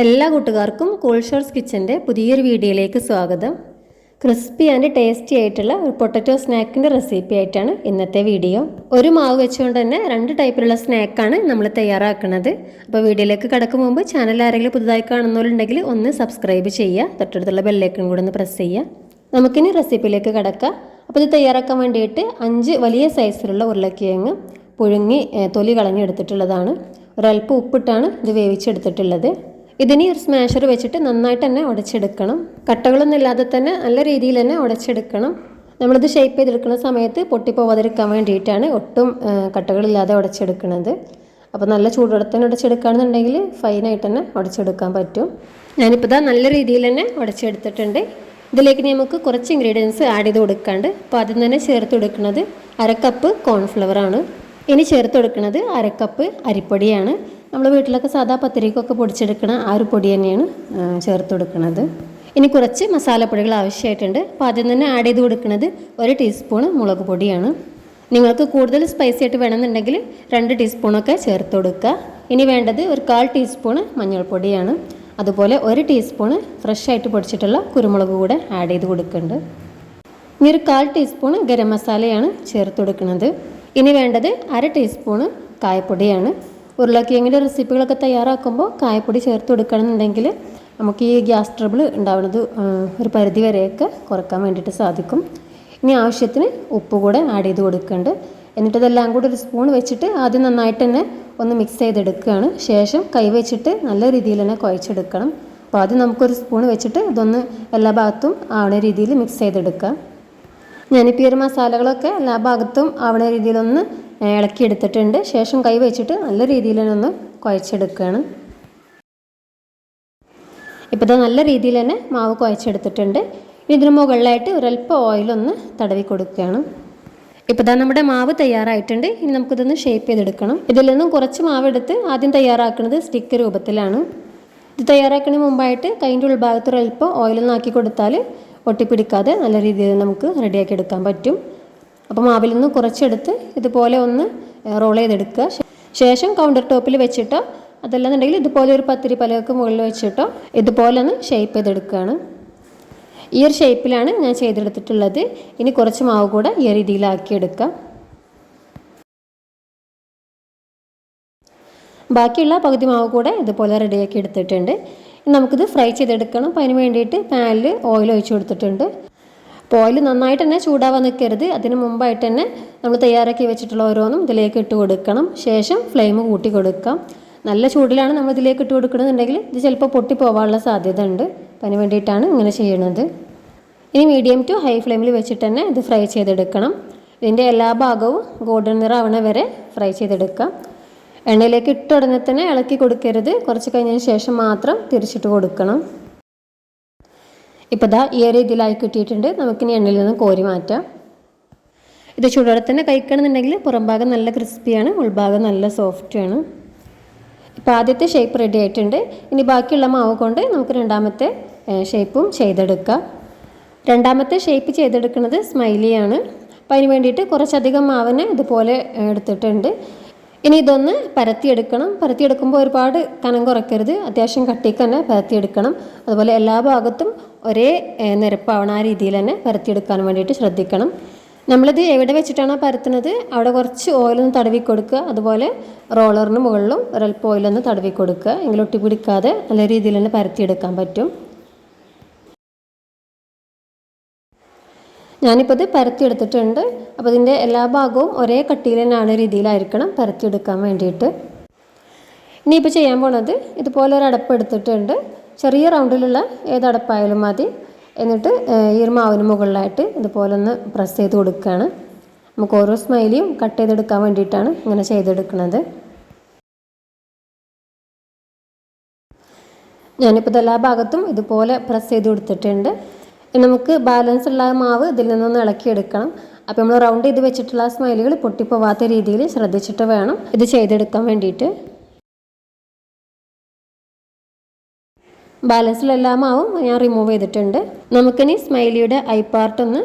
എല്ലാ കൂട്ടുകാർക്കും കൂൾ കിച്ചന്റെ പുതിയൊരു വീഡിയോയിലേക്ക് സ്വാഗതം. ക്രിസ്പി ആൻഡ് ടേസ്റ്റി ആയിട്ടുള്ള ഒരു പൊട്ടറ്റോ സ്നാക്കിന്റെ റെസിപ്പി ആയിട്ടാണ് ഇന്നത്തെ വീഡിയോ. ഒരു മാവ് വെച്ചുകൊണ്ട് തന്നെ രണ്ട് ടൈപ്പിലുള്ള സ്നാക്കാണ് നമ്മൾ തയ്യാറാക്കുന്നത്. അപ്പോൾ വീഡിയോയിലേക്ക് കടക്കും മുമ്പ് ചാനൽ ആരെങ്കിലും പുതുതായി കാണുന്നവരുണ്ടെങ്കിൽ ഒന്ന് സബ്സ്ക്രൈബ് ചെയ്യുക തൊട്ടടുത്തുള്ള ബെല്ലേക്കും കൂടെ ഒന്ന് പ്രസ് ചെയ്യുക. നമുക്കിനി റെസിപ്പിയിലേക്ക് കടക്കാം. അപ്പോൾ ഇത് തയ്യാറാക്കാൻ വേണ്ടിയിട്ട് അഞ്ച് വലിയ സൈസിലുള്ള ഉരുളക്കിഴങ്ങ് പുഴുങ്ങി തൊലി കളഞ്ഞെടുത്തിട്ടുള്ളതാണ്. ഒരല്പം ഉപ്പിട്ടാണ് ഇത് വേവിച്ചെടുത്തിട്ടുള്ളത്. ഇതിനി ഒരു സ്മാഷർ വെച്ചിട്ട് നന്നായിട്ട് തന്നെ ഉടച്ചെടുക്കണം. കട്ടകളൊന്നും ഇല്ലാതെ തന്നെ നല്ല രീതിയിൽ തന്നെ ഉടച്ചെടുക്കണം. നമ്മളിത് ഷേപ്പ് ചെയ്തെടുക്കുന്ന സമയത്ത് പൊട്ടിപ്പോവാതിരിക്കാൻ വേണ്ടിയിട്ടാണ് ഒട്ടും കട്ടകളില്ലാതെ ഉടച്ചെടുക്കുന്നത്. അപ്പോൾ നല്ല ചൂടുവെള്ളത്തിന് ഉടച്ചെടുക്കുകയാണെന്നുണ്ടെങ്കിൽ ഫൈനായിട്ട് തന്നെ ഉടച്ചെടുക്കാൻ പറ്റും. ഞാനിപ്പോൾ ഇതാ നല്ല രീതിയിൽ തന്നെ ഉടച്ചെടുത്തിട്ടുണ്ട്. ഇതിലേക്ക് നമുക്ക് കുറച്ച് ഇൻഗ്രീഡിയൻസ് ആഡ് ചെയ്ത് കൊടുക്കാണ്ട്. അപ്പോൾ ആദ്യം തന്നെ ചേർത്ത് കൊടുക്കുന്നത് അരക്കപ്പ് കപ്പ് കോൺഫ്ലവറാണ് ഇനി ചേർത്ത് കൊടുക്കുന്നത് അരക്കപ്പ് അരിപ്പൊടിയാണ്. നമ്മൾ വീട്ടിലൊക്കെ സാധാ പത്തിരിക്കൊക്കെ പൊടിച്ചെടുക്കണ ആ ഒരു പൊടി തന്നെയാണ് ചേർത്ത് കൊടുക്കുന്നത് ഇനി കുറച്ച് മസാലപ്പൊടികൾ ആവശ്യമായിട്ടുണ്ട്. അപ്പോൾ ആദ്യം തന്നെ ആഡ് ചെയ്ത് കൊടുക്കുന്നത് ഒരു ടീസ്പൂൺ മുളക് പൊടിയാണ്. നിങ്ങൾക്ക് കൂടുതൽ സ്പൈസി ആയിട്ട് വേണമെന്നുണ്ടെങ്കിൽ രണ്ട് ടീസ്പൂണൊക്കെ ചേർത്ത് കൊടുക്കുക. ഇനി വേണ്ടത് ഒരു കാൽ ടീസ്പൂൺ മഞ്ഞൾപ്പൊടിയാണ്. അതുപോലെ ഒരു ടീസ്പൂണ് ഫ്രഷ് ആയിട്ട് പൊടിച്ചിട്ടുള്ള കുരുമുളക് കൂടെ ആഡ് ചെയ്ത് കൊടുക്കുന്നുണ്ട് ഇനി ഒരു കാൽ ടീസ്പൂൺ ഗരം മസാലയാണ് ചേർത്ത് കൊടുക്കുന്നത് ഇനി വേണ്ടത് അര ടീസ്പൂണ് കായപ്പൊടിയാണ്. ഉരുളക്കിഴങ്ങിന്റെ റെസിപ്പികളൊക്കെ തയ്യാറാക്കുമ്പോൾ കായപ്പൊടി ചേർത്ത് കൊടുക്കണമെന്നുണ്ടെങ്കിൽ നമുക്ക് ഈ ഗ്യാസ് ട്രബിൾ ഉണ്ടാവുന്നത് ഒരു പരിധി വരെയൊക്കെ കുറയ്ക്കാൻ വേണ്ടിയിട്ട് സാധിക്കും. ഇനി ആവശ്യത്തിന് ഉപ്പ് കൂടെ ആഡ് ചെയ്ത് കൊടുക്കുന്നുണ്ട് എന്നിട്ട് ഇതെല്ലാം കൂടി ഒരു സ്പൂൺ വെച്ചിട്ട് ആദ്യം നന്നായിട്ട് തന്നെ ഒന്ന് മിക്സ് ചെയ്തെടുക്കുകയാണ്. ശേഷം കൈ വെച്ചിട്ട് നല്ല രീതിയിൽ തന്നെ കുഴച്ചെടുക്കണം. അപ്പോൾ ആദ്യം നമുക്കൊരു സ്പൂൺ വെച്ചിട്ട് ഇതൊന്ന് എല്ലാ ഭാഗത്തും ആവണ രീതിയിൽ മിക്സ് ചെയ്തെടുക്കാം. ഞാനിപ്പോൾ ഈ ഒരു മസാലകളൊക്കെ എല്ലാ ഭാഗത്തും ആവണ രീതിയിലൊന്ന് ഇളക്കിയെടുത്തിട്ടുണ്ട് ശേഷം കൈ വെച്ചിട്ട് നല്ല രീതിയിൽ തന്നെ ഒന്ന് കുഴച്ചെടുക്കുകയാണ്. ഇപ്പോൾ ഇത് നല്ല രീതിയിൽ തന്നെ മാവ് കുഴച്ചെടുത്തിട്ടുണ്ട്. ഇനി ഇതിന് മുകളിലായിട്ട് ഒരല്പം ഓയിലൊന്ന് തടവി കൊടുക്കുകയാണ്. ഇപ്പോൾ ഇതാ നമ്മുടെ മാവ് തയ്യാറായിട്ടുണ്ട്. ഇനി നമുക്കിതൊന്ന് ഷേപ്പ് ചെയ്തെടുക്കണം. ഇതിൽ നിന്നും കുറച്ച് മാവ് എടുത്ത് ആദ്യം തയ്യാറാക്കുന്നത് സ്റ്റിക്ക് രൂപത്തിലാണ്. ഇത് തയ്യാറാക്കുന്നതിന് മുമ്പായിട്ട് കൈന്റെ ഉൾഭാഗത്ത് ഒരല്പം ഓയിലൊന്നാക്കി കൊടുത്താൽ ഒട്ടിപ്പിടിക്കാതെ നല്ല രീതിയിൽ നമുക്ക് റെഡിയാക്കി എടുക്കാൻ പറ്റും. അപ്പോൾ മാവിൽ നിന്ന് കുറച്ചെടുത്ത് ഇതുപോലെ ഒന്ന് റോൾ ചെയ്തെടുക്കുക. ശേഷം കൗണ്ടർ ടോപ്പിൽ വെച്ചിട്ടോ അതല്ലാന്നുണ്ടെങ്കിൽ ഇതുപോലെ ഒരു പത്തിരി പലകൾക്ക് മുകളിൽ വെച്ചിട്ടോ ഇതുപോലെ ഒന്ന് ഷേപ്പ് ചെയ്തെടുക്കുകയാണ്. ഈ ഒരു ഷേപ്പിലാണ് ഞാൻ ചെയ്തെടുത്തിട്ടുള്ളത്. ഇനി കുറച്ച് മാവ് കൂടെ ഈ രീതിയിലാക്കിയെടുക്കാം. ബാക്കിയുള്ള പകുതി മാവ് കൂടെ ഇതുപോലെ റെഡിയാക്കി എടുത്തിട്ടുണ്ട്. നമുക്കിത് ഫ്രൈ ചെയ്തെടുക്കണം. അപ്പോൾ അതിന് വേണ്ടിയിട്ട് പാനിൽ ഓയിൽ ഒഴിച്ചു കൊടുത്തിട്ടുണ്ട്. അപ്പോൾ ഓയിൽ നന്നായിട്ട് തന്നെ ചൂടാവാൻ നിൽക്കരുത് അതിന് മുമ്പായിട്ട് തന്നെ നമ്മൾ തയ്യാറാക്കി വെച്ചിട്ടുള്ള ഓരോന്നും ഇതിലേക്ക് ഇട്ട് കൊടുക്കണം. ശേഷം ഫ്ലെയിം കൂട്ടി കൊടുക്കാം. നല്ല ചൂടിലാണ് നമ്മൾ ഇതിലേക്ക് ഇട്ട് കൊടുക്കണമെന്നുണ്ടെങ്കിൽ ഇത് ചിലപ്പോൾ പൊട്ടി പോകാനുള്ള സാധ്യത ഉണ്ട് അപ്പം അതിന് വേണ്ടിയിട്ടാണ് ഇങ്ങനെ ചെയ്യുന്നത് ഇനി മീഡിയം ടു ഹൈ ഫ്ലെയിമിൽ വെച്ചിട്ട് തന്നെ ഇത് ഫ്രൈ ചെയ്തെടുക്കണം. ഇതിന്റെ എല്ലാ ഭാഗവും ഗോൾഡൻ നിറാവണ വരെ ഫ്രൈ ചെയ്തെടുക്കാം. എണ്ണയിലേക്ക് ഇട്ട ഉടനെ തന്നെ ഇളക്കി കൊടുക്കരുത്. കുറച്ച് കഴിഞ്ഞതിന് ശേഷം മാത്രം തിരിച്ചിട്ട് കൊടുക്കണം. ഇപ്പോൾ ദാ ഈ ഒരു ഇതിലായി കിട്ടിയിട്ടുണ്ട്. നമുക്കിനി എണ്ണയിൽ നിന്ന് കോരി മാറ്റാം. ഇത് ചൂടോടെ തന്നെ കഴിക്കണമെന്നുണ്ടെങ്കിൽ പുറംഭാഗം നല്ല ക്രിസ്പിയാണ് ഉൾഭാഗം നല്ല സോഫ്റ്റാണ് ഇപ്പോൾ ആദ്യത്തെ ഷേപ്പ് റെഡി ആയിട്ടുണ്ട്. ഇനി ബാക്കിയുള്ള മാവ് കൊണ്ട് നമുക്ക് രണ്ടാമത്തെ ഷേപ്പും ചെയ്തെടുക്കാം. രണ്ടാമത്തെ ഷേപ്പ് ചെയ്തെടുക്കുന്നത് സ്മൈലിയാണ് അപ്പോൾ അതിന് വേണ്ടിയിട്ട് കുറച്ചധികം മാവിനെ ഇതുപോലെ എടുത്തിട്ടുണ്ട്. ഇനി ഇതൊന്ന് പരത്തിയെടുക്കണം. പരത്തിയെടുക്കുമ്പോൾ ഒരുപാട് കനം കുറയ്ക്കരുത്. അത്യാവശ്യം കട്ടിക്ക് തന്നെ പരത്തിയെടുക്കണം. അതുപോലെ എല്ലാ ഭാഗത്തും ഒരേ നിരപ്പാവണം. ആ രീതിയിൽ തന്നെ പരത്തിയെടുക്കാൻ വേണ്ടിയിട്ട് ശ്രദ്ധിക്കണം. നമ്മളിത് എവിടെ വെച്ചിട്ടാണോ പരത്തുന്നത്? അവിടെ കുറച്ച് ഓയിലൊന്ന് തടവി കൊടുക്കുക അതുപോലെ റോളറിന് മുകളിലും ഒരല്പം ഓയിലൊന്ന് തടവി കൊടുക്കുക എങ്കിൽ ഒട്ടി പിടിക്കാതെ നല്ല രീതിയിൽ തന്നെ പരത്തിയെടുക്കാൻ പറ്റും. ഞാനിപ്പോൾ ഇത് പരത്തിയെടുത്തിട്ടുണ്ട്. അപ്പോൾ ഇതിന്റെ എല്ലാ ഭാഗവും ഒരേ കട്ടിയിൽ തന്നെയാണ് രീതിയിലായിരിക്കണം പരത്തിയെടുക്കാൻ വേണ്ടിയിട്ട്. ഇനിയിപ്പോൾ ചെയ്യാൻ പോണത് ഇതുപോലെ ഒരു അടപ്പ് എടുത്തിട്ടുണ്ട്. ചെറിയ റൗണ്ടിലുള്ള ഏതടപ്പായാലും മതി. എന്നിട്ട് ഈ ഒരു മാവിന് മുകളിലായിട്ട് ഇതുപോലെ ഒന്ന് പ്രസ് ചെയ്ത് കൊടുക്കുകയാണ് നമുക്ക് ഓരോ സ്മൈലിയും കട്ട് ചെയ്തെടുക്കാൻ വേണ്ടിയിട്ടാണ് ഇങ്ങനെ ചെയ്തെടുക്കുന്നത്. ഞാനിപ്പോൾ എല്ലാ ഭാഗത്തും ഇതുപോലെ പ്രസ് ചെയ്ത് കൊടുത്തിട്ടുണ്ട്. നമുക്ക് ബാലൻസ് ഉള്ള മാവ് ഇതിൽ നിന്നൊന്ന് ഇളക്കിയെടുക്കണം. അപ്പോൾ നമ്മൾ റൗണ്ട് ചെയ്ത് വെച്ചിട്ടുള്ള സ്മൈലുകൾ പൊട്ടിപ്പോവാത്ത രീതിയിൽ ശ്രദ്ധിച്ചിട്ട് വേണം ഇത് ചെയ്തെടുക്കാൻ വേണ്ടിയിട്ട്. ബാലൻസിലുള്ള എല്ലാ മാവും ഞാൻ റിമൂവ് ചെയ്തിട്ടുണ്ട്. നമുക്കിനി സ്മൈലിയുടെ ഐ പാർട്ട് ഒന്ന്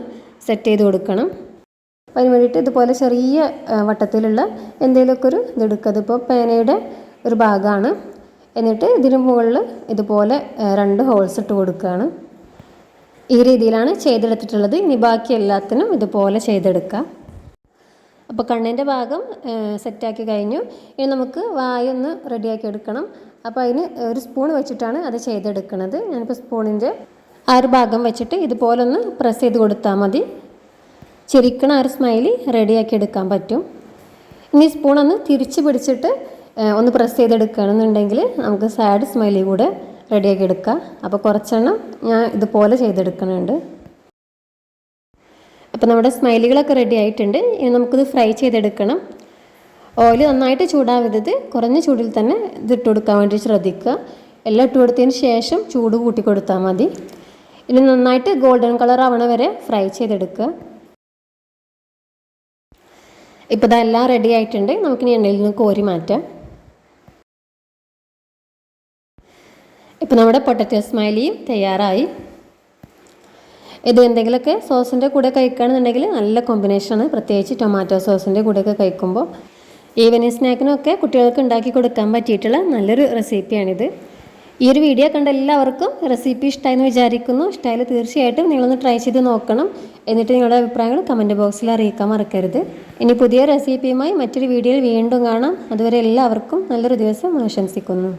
സെറ്റ് ചെയ്ത് കൊടുക്കണം. അതിന് വേണ്ടിയിട്ട് ഇതുപോലെ ചെറിയ വട്ടത്തിലുള്ള എന്തെങ്കിലുമൊക്കെ ഒരു ഇതെടുക്കുക അതിപ്പോൾ പേനയുടെ ഒരു ഭാഗമാണ്. എന്നിട്ട് ഇതിന് മുകളിൽ ഇതുപോലെ രണ്ട് ഹോൾസ് ഇട്ട് കൊടുക്കുകയാണ്. ഈ രീതിയിലാണ് ചെയ്തെടുത്തിട്ടുള്ളത്. ഇനി ബാക്കി എല്ലാത്തിനും ഇതുപോലെ ചെയ്തെടുക്കുക. അപ്പോൾ കണ്ണിന്റെ ഭാഗം സെറ്റാക്കി കഴിഞ്ഞു. ഇനി നമുക്ക് വായൊന്ന് റെഡിയാക്കി എടുക്കണം. അപ്പോൾ അതിന് ഒരു സ്പൂൺ വെച്ചിട്ടാണ് അത് ചെയ്തെടുക്കുന്നത്. ഞാനിപ്പോൾ സ്പൂണിന്റെ ആ ഒരു ഭാഗം വെച്ചിട്ട് ഇതുപോലെ ഒന്ന് പ്രസ് ചെയ്ത് കൊടുത്താൽ മതി. ചിരിക്കണ ആ ഒരു സ്മൈലി റെഡിയാക്കി എടുക്കാൻ പറ്റും. ഇനി സ്പൂൺ ഒന്ന് തിരിച്ച് പിടിച്ചിട്ട് ഒന്ന് പ്രസ് ചെയ്തെടുക്കുകയാണെന്നുണ്ടെങ്കിൽ നമുക്ക് സാഡ് സ്മൈലി കൂടെ റെഡിയാക്കി എടുക്കാം. അപ്പോൾ കുറച്ചെണ്ണം ഞാൻ ഇതുപോലെ ചെയ്തെടുക്കുന്നുണ്ട്. അപ്പോൾ നമ്മുടെ സ്മൈലികളൊക്കെ റെഡി ആയിട്ടുണ്ട്. ഇനി നമുക്കിത് ഫ്രൈ ചെയ്തെടുക്കണം. ഓയിൽ നന്നായിട്ട് ചൂടാവരുത്. കുറഞ്ഞ ചൂടിൽ തന്നെ ഇതിട്ട് കൊടുക്കാൻ വേണ്ടി ശ്രദ്ധിക്കുക. എല്ലാം ഇട്ട് കൊടുത്തതിന് ശേഷം ചൂട് കൂട്ടി കൊടുത്താൽ മതി. ഇനി നന്നായിട്ട് ഗോൾഡൻ കളർ ആവണ വരെ ഫ്രൈ ചെയ്തെടുക്കുക. ഇപ്പോൾ ഇതെല്ലാം റെഡി ആയിട്ടുണ്ട്. നമുക്കിനി എണ്ണയിൽ നിന്ന് കോരി മാറ്റാം. ഇപ്പോൾ നമ്മുടെ പൊട്ടറ്റോ സ്മൈലിയും തയ്യാറായി. ഇത് എന്തെങ്കിലുമൊക്കെ സോസിന്റെ കൂടെ കഴിക്കുകയാണെന്നുണ്ടെങ്കിൽ നല്ല കോമ്പിനേഷനാണ് പ്രത്യേകിച്ച് ടൊമാറ്റോ സോസിന്റെ കൂടെയൊക്കെ കഴിക്കുമ്പോൾ ഈവനിങ് സ്നാക്കിനൊക്കെ കുട്ടികൾക്ക് ഉണ്ടാക്കി കൊടുക്കാൻ പറ്റിയിട്ടുള്ള നല്ലൊരു റെസിപ്പിയാണിത്. ഈ ഒരു വീഡിയോ കണ്ട എല്ലാവർക്കും റെസിപ്പി ഇഷ്ടമായെന്ന് വിചാരിക്കുന്നു. ഇഷ്ടമായാൽ തീർച്ചയായിട്ടും നിങ്ങളൊന്ന് ട്രൈ ചെയ്ത് നോക്കണം. എന്നിട്ട് നിങ്ങളുടെ അഭിപ്രായങ്ങൾ കമന്റ് ബോക്സിൽ അറിയിക്കാൻ മറക്കരുത്. ഇനി പുതിയ റെസിപ്പിയുമായി മറ്റൊരു വീഡിയോയിൽ വീണ്ടും കാണാം. അതുവരെ എല്ലാവർക്കും നല്ലൊരു ദിവസം ആശംസിക്കുന്നു.